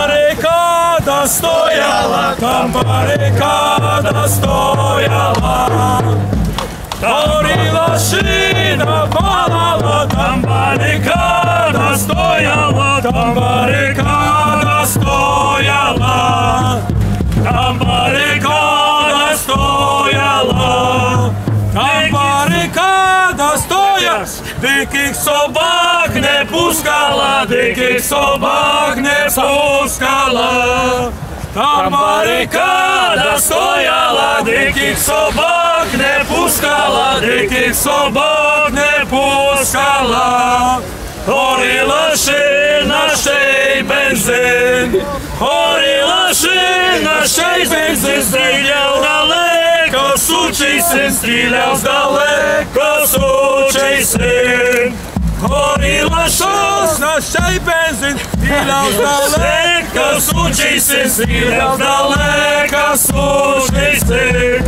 Барикада стояла, там барикада стояла, горіла шина, палала, там барикада стояла, там барикада стояла, Dikih sobak ne puskala, dikih sobak ne puskala. Tam barikada stojala, dikih sobak ne puskala, dikih sobak ne puskala. Horila še našej benzin, horila še našej benzin. Син, стріляв здалеко, сучий син. Горіла шина, ще й бензин, стріляв здалека, сучий син, стріляв здалека, сучий син.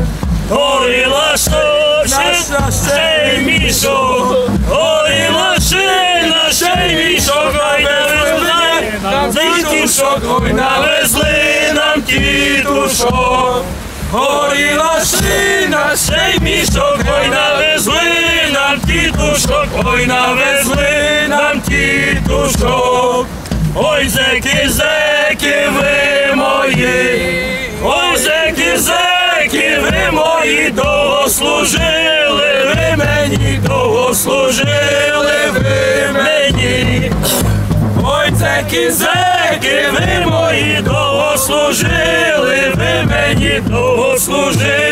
Горіла шина, ще й мішок, горіла шина, ще й мішок, ой, навезли нам тітушок, навезли нам тітушок. Ще й мішок, ой, навезли нам тітушок, ой, навезли нам тітушок. Ой, зеки, зеки, ви мої, ой, зеки, зеки, ви мої, довго служили, ви мені, довго служили, ви мені. Ой, зеки, зеки, ви мої, довго служили, ви мені, довго служили,